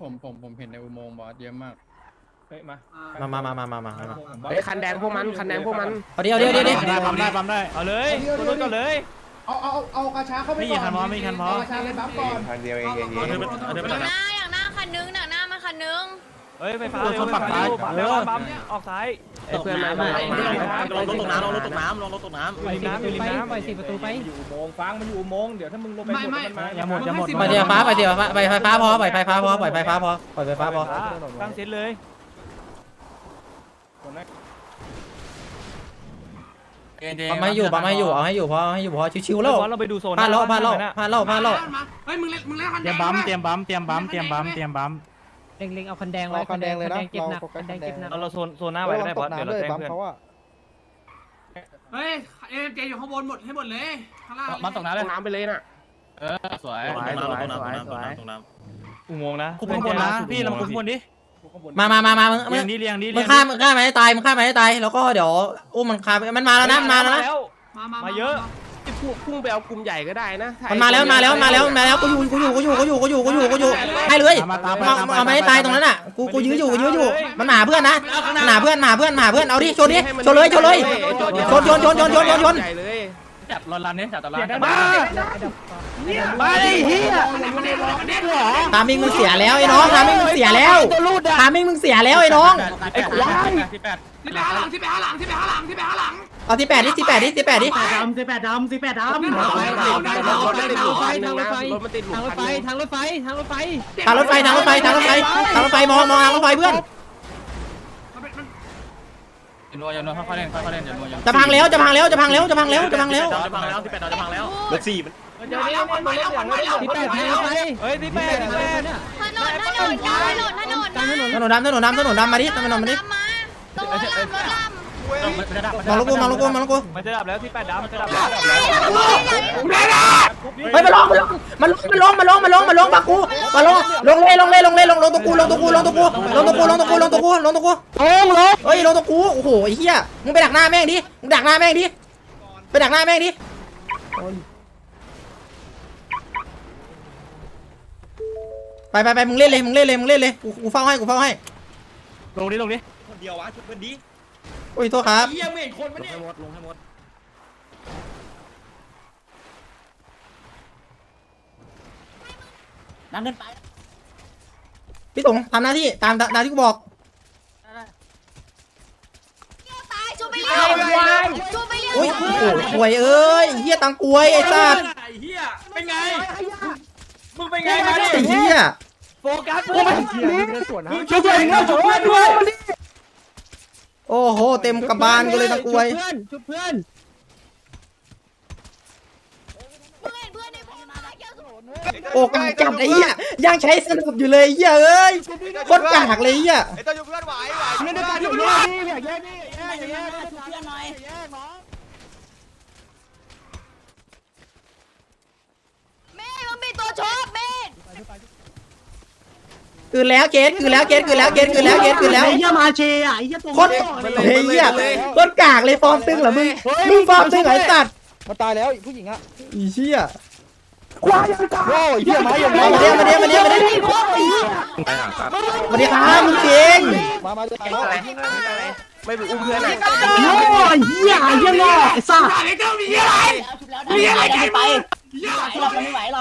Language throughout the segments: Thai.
ผมผมผมเห็นในอุโมงค์บอสเยอะมาก เฮ้ยมามามามามามามามา เฮ้ยคันแดงพวกมันคันแดงพวกมัน เอาเดี๋ยวเดี๋ยวเดี๋ยวเดี๋ยวได้ปั๊มได้ปั๊มได้ เอาเลยตัวนู้นก่อนเลย เอาเอาเอากระช้าเข้าไปไม่มีคันพร้อมไม่มีคันพร้อมกระช้าเลยบัฟก่อน คันเดียวเองเองเอาเธอไปเอาเธอไปหนังหน้าอย่างหน้าคันนึงหนังหน้ามันคันนึง เฮ้ยไฟฟ้าเร็วไฟฟ้าเร็วปั๊มออกซ้ายไอ้เพื่อนมามาลงรถตกน้ำลงรถตกน้ำลงรถตกน้อยู่ริมน้ำอยู่ริมน้ำไปสี่ประตูไปอยู่อุโมงค์ฟังมันอยู่อุโมงค์เดี๋ยวถ้ามึงลงไปหมดมันมาอย่าหมดอย่าหมดำไปเดี๋ยวฟ้าไปเดี๋ยวฟ้าไปไฟฟ้าพอไปไฟฟ้าพอปล่อยไฟฟ้าพอปล่อยไฟฟ้าพอตั้งเซตเลยปั๊มให้อยู่ปั๊มให้อยู่เอาให้อยู่พอให้อยู่พอชิวๆแล้วเราไปดูโซนพลาดแล้วพลาดแล้วพลาดแล้วพลาดแล้วเฮ้ยมึงเล่นมึงเล่นคันเตรียมบัมเตรียมบัมเตรียมบัมเตรียมบัมเตรียมบัม เตรียมบัมเล็งๆเอาคันแดงไว้คันแดงเลยนะเก็บหนักคันแดงเก็บหนัก เราเราโซนโซนหน้าไว้ก็ได้เพราะเดี๋ยวเราแจ้งเพื่อน เฮ้ยเอ็มเจอยู่ข้างบนหมดให้หมดเลยข้างล่างมันตกน้ำเลยน้ำไปเลยน่ะ เออสวยตกน้ำตกน้ำตกน้ำตกน้ำตกน้อุโมงค์นะคุมข้างบนนะพี่เรามาคุมข้างบนดิำมามามามามึงมึเรียงงดิเรียงดิมึเรีงยงฆ่ามึงฆ่ามันให้ตายมึงฆ่ามันให้ตายแล้วก็เดี๋ยวอุ้มมันฆ่ามันมาแล้วนะมันมาแล้วนะ มามามาเยอะไอ้ พวกพุ่งไปเอากลุ่มใหญ่ก็ได้นะมันมาแล้วมาแล้วมาแล้วมาแล้วกูอยู่กูอยู่กูอยู่กูอยู่กูอยู่กูอยู่กูอยู่ให้เลยมาตามเอาเอามาให้ตายตรงนั้นน่ะกูกูยื้ออยู่กูยื้ออยู่มันหาเพื่อนนะมันหาเพื่อนหาเพื่อนหาเพื่อนเอาดิชนดิชนเลยชนเลยชนชนชนชนชนชนชนใหญ่เลยจับรอนรันเนี่ยจับตะลันมาทามิงมึงเสียแล้วไอ้น้องทามิงมึงเสียแล้วทามิงมึงเสียแล้วไอ้น้องไอ้ควายสิบแปดที่ไปข้างหลังที่ไปข้างหลังที่ไปข้างหลังที่ไปข้างหลัง เอาที่แปดดิที่แปดดิที่แปดดิดำสิแปดดำสิแปดดำรถมันติดหลุมนึงนะรถมันติดหลุมทางรถไฟทางรถไฟทางรถไฟทางรถไฟทางรถไฟทางรถไฟทางรถไฟมองมองทางรถไฟเพื่อนอย่านัวอย่านัวค่อยๆเล่นค่อยๆเล่นอย่านัวอย่าจะพังแล้วจะพังแล้วจะพังแล้วจะพังแล้วจะพังแล้วจะพังแล้วที่แปดจะพังแล้วรถสี่มันเดี๋ยวนี้มันมาเล่นอย่างนี้ที่แปดทางรถไฟเฮ้ยที่แปดที่แปดถนนถนนกลางถนนถนนกลางถนนถนนดำถนนดำถนนดำมาดิถนนดำมาดิตามมาตรงรถลำรถลำ มองลูกกูมองลูกกูมองลูกกูมันจะดับแล้วที่แปดดับมันจะดับแล้วเฮ้ยมาลงมาลงมาลงมาลงมาลงมาลงมากูมาลงลงเลยลงเลยลงเลยลงลงตัวกูลงตัวกูลงตัวกูลงตัวกูลงตัวกูลงตัวกูลงตัวกูลงลงเฮ้ยลงตัวกูโอ้โหไอ้เหี้ยมึงไปดักหน้าแม่งดิมึงดักหน้าแม่งดิไปดักหน้าแม่งดิไปไปไปมึงเล่นเลยมึงเล่นเลยมึงเล่นเลยกูกูเฝ้าให้กูเฝ้าให้ลงดิลงดิคนเดียววะชุดเพื่อนดีโอ้ยโทษครับเยี่ยมเห็นคนปะเนี่ยลงให้หมดดังเกินไปพี่ตงทำหน้าที่ตามตามที่กูบอก ตายชูไปเลี้ยวชูไปเลี้ยวโอ้ยโอ้โหหวยเอ้ยเฮียตังกวยไอ้สัตว์ไอ้เหี้ยเป็นไง มึงเป็นไงมาดิไอ้เฮียโฟกัสมึงช่วยช่วยช่วยช่วยด้วย โอ้โห เต็มกระบาลกูเลยตังกวยเพื่อนช่วยเพื่อนมึงเห็นเพื่อนในพวกมาแล้วเยอะสุดโอ้กำจัดไอ้เหี้ยยังใช้สนุกอยู่เลยไอ้เหี้ยเอ้ยโคตรกากเลยไอ้เหี้ยไอ้ตัวอยู่เพื่อนไหวไหวไม่ได้การอยู่แยกนี่อยากแยกนี่แยกแยกเมฆมึงมีตัวชอบเมฆ คือแล้วเกตคือแล้วเกตคือแล้วเกตคือแล้วเกตคือแล้ว ไอ้เหี้ยมาเชอะไอ้เหี้ยตัวโคตรเฮ้ยเหี้ยโคตรกากเลยฟอร์มตึงเหรอมึงมึงฟอร์มตึงเหรอไอ้สัตว์มันตายแล้วผู้หญิงอะอีเชี่ยโอ้ยเยี่ยมไหมอย่างมาเดี๋ยวมาเดี๋ยวมาเดี๋ยวมาเดี๋ยวมาเดี๋ยวครับมึงเก่งมามาจะไม่ไปอุ้มเพื่อนไหนโอ้ยเหี้ยเหี้ยง่ไอ้สัสไอ้เหี้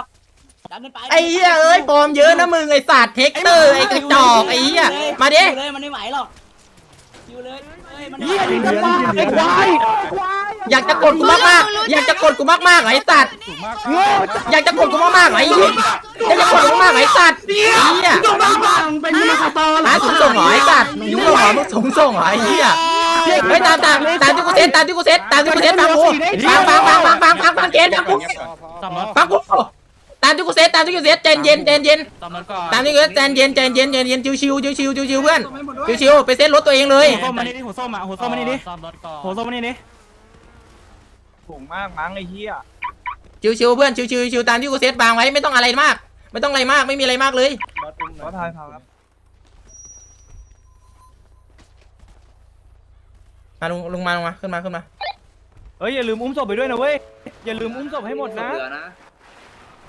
ยเอ้ยฟอร์มเยอะนะมึงไอ้สัตว์เทคเตอร์ไอ้กระจอกไอ้เหี้ยมาดิเลยมันไม่ไหวหรอกอยู่เลยเอ้ยมันเหี้ยดิกันมาไอ้ควายอยากจะกดกูมากๆอยากจะกดกูมากๆเหรอไอ้สัตว์อยากจะกดกูมากๆเหรอไอ้เหี้ยอยากจะกดกูมากๆเหรอไอ้สัตว์เหี้ยต้องบ้าบังเป็นมาคาตอหาสูงส่งเหรอไอ้สัตว์ยุ่งเหรอมึงสูงส่งเหรอไอ้เหี้ยเฮ้ยตามตามตามที่กูเซตตามที่กูเซตตามที่กูเซตฟังกูฟังฟังฟังฟังฟังฟังฟังเกณฑ์ฟังกูสามร้อยฟังกู ตามที่กูเซตตามที่กูเซตใจเย็นใจเย็นตอมรถก่อนตามที่กูเซตใจเย็นใจเย็นใจเย็นชิวชิวชิวชิวชิวชิวเพื่อนชิวชิวไปเซตรถตัวเองเลยหัวส้มมานี่ดิหัวส้มอะหัวส้มมานี่ดิหัวส้มมานี่ดิถุงมากมั้งไอ้เหี้ยชิวชิวเพื่อนชิวชิวชิวตามที่กูเซตวางไว้ไม่ต้องอะไรมาก ไม่ต้องอะไรมากไม่มีอะไรมากเลยขอทายครับมาลุงลุงมาลงมาขึ้นมาขึ้นมาเอ้ยอย่าลืมอุ้มศพไปด้วยนะเว้ยอย่าลืมอุ้มศพให้หมดนะ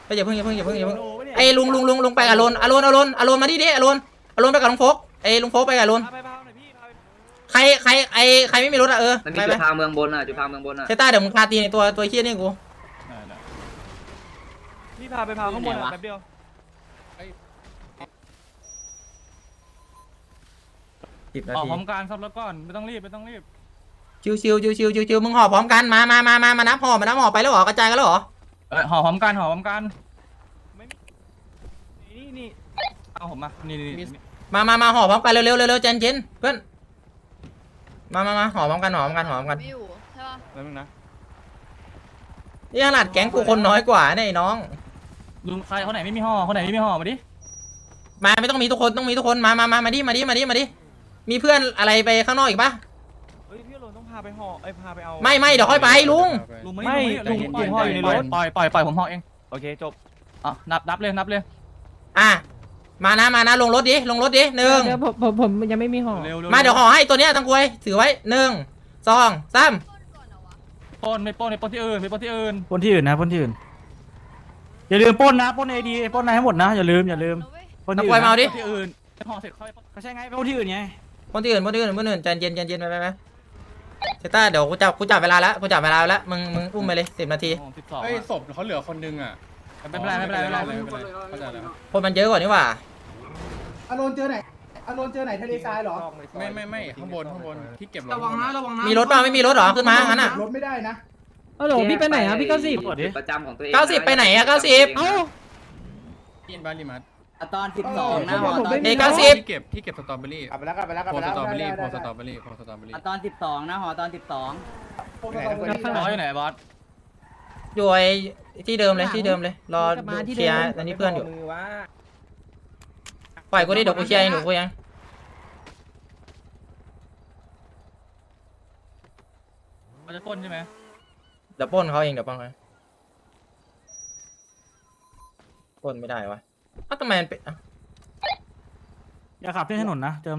เฮ้ยอย่าเพิ่งอย่าเพิ่งอย่าเพิ่งอย่าเพิ่งไอ้ลุงลุงลุงลุงไปกับอารอนอารอนอารอนอารอนมาดิดิอารอนอารอนไปกับลุงโฟกไอ้ลุงโฟกไปกับอารอนพาไปพาหน่อยพี่พาไปใครใครไอ้ใครไม่มีรถอะเออมันมีไปจุไปดทางเมืองบนอะจุดทางเมืองบนอะเซต้าเดี๋ยวมึงคาตีในตัวตัวเฮี้ยนี่กูพี่พาไปพาข้างบนอะแป๊บเดียวสิบนาออกทีพร้อมกันซ่อมรถก่อนไม่ต้องรีบไม่ต้องรีบชิวชิวชิวชิวชิวชิวมึงห่อพร้อมกันมามามามามานับห่อมานับห่อไปแล้วเหรอกระจายกันแล้วเหรอ เออห่อพร้อมกันห่อพร้อมกันนี่นี่เอาผมมานี่นี่นี่มามามาห่อพร้อมกันเร็วเร็วเร็วเร็วเจนเจนเพื่อนมามามาห่อพร้อมกันห่อพร้อมกันห่อพร้อมกันไม่อยู่ใช่ป่ะแป๊บนึงนะนี่ขนาดแก๊งกูคนน้อยกว่าเนี่ยไอ้น้อง ลุงใครคนไหนไม่มีห่อคนไหนไม่มีห่อมาดิมาไม่ต้องมีทุกคนต้องมีทุกคนมามามามาดิมาดิมาดิมาดิมีเพื่อนอะไรไปข้างนอกอีกปะาไปห่อไอ้ยพาไปเอาไม่ไม่เดี๋ยวค่อยไปลุง ลุงไม่ไม่ลุงลุงปล่อยห่ออยู่ในรถปล่อยปล่อยปล่อยผมห่อเองโอเคจบอะนับนับเลยนับเลยอะมานะมานะลงรถดิลงรถดิหนึ่งเดี๋ยวผมผมผมยังไม่มีห่อเร็วเร็วมาเดี๋ยวห่อให้ตัวเนี้ยตั้งกวยถือไว้หนึ่งสองสามก่อนเหรอวะปล้นไม่ปล้นไม่ปล้นที่อื่นไม่ปล้นที่อื่นปล้นที่อื่นนะปล้นที่อื่นอย่าลืมปล้นนะปล้นไอดีปล้นนายให้หมดนะอย่าลืมอย่าลืมเอาเว้ยปล้นที่อื่นนะปล้นที่อื่นห่อเสร็จค่อยปล้นก็ใช่ไงไปปล้นที่อื่นไงคนที่อื่นคนที่อื่นคนอื่นใจเย็นใจเย็นไปไปไป เซต้าเดี๋ยวกูจับกูจับเวลาแล้วกูจับเวลาแล้วมึงมึงอุ้มไปเลยสิบนาทีสิบสองเฮ้ยศพเขาเหลือคนนึงอะไม่เป็นไรไม่เป็นไรไม่เป็นไรเข้าใจแล้วคนมันเยอะกว่านี่หว่าอารอนเจอไหนอารอนเจอไหนทะเลทรายเหรอไม่ไม่ไม่ข้างบนข้างบนที่เก็บระวังนะระวังนะมีรถเปล่าไม่มีรถเหรอขึ้นมางั้นอะรถไม่ได้นะเออโหลพี่ไปไหนอะพี่เก้าสิบประจำของตัวเองเก้าสิบไปไหนอะเก้าสิบเอ้ายินบ้านริมัส ตอน12นะห่อตอนเอเก้าสิบที่เก็บที่เก็บสตรอเบอรี่กลับไปแล้วกลับไปแล้วกลับโพไปสแล้วตรอเบอรี่โพได้สได้ตรอเบอรี่โพสตรอเบอรี่ตอน12นะห่อตอน12ไหนครับบอสอยู่ไหนบอสอยู่ไอ้ที่เดิมเลยที่เดิมเลย รอดูเคลียร์อันนี้เพื่อนอยู่มือว่าปล่อยกูดิเดี๋ยวกูเคลียร์ให้หนูกูยังมันจะปล้นใช่ไหมเดี๋ยวปล้นเขาเองเดี๋ยวปล้นเขาปล้นไม่ได้วะ อ้าวทำไมมันเป็นอะอย่าขับเส้นถนนนะเจอ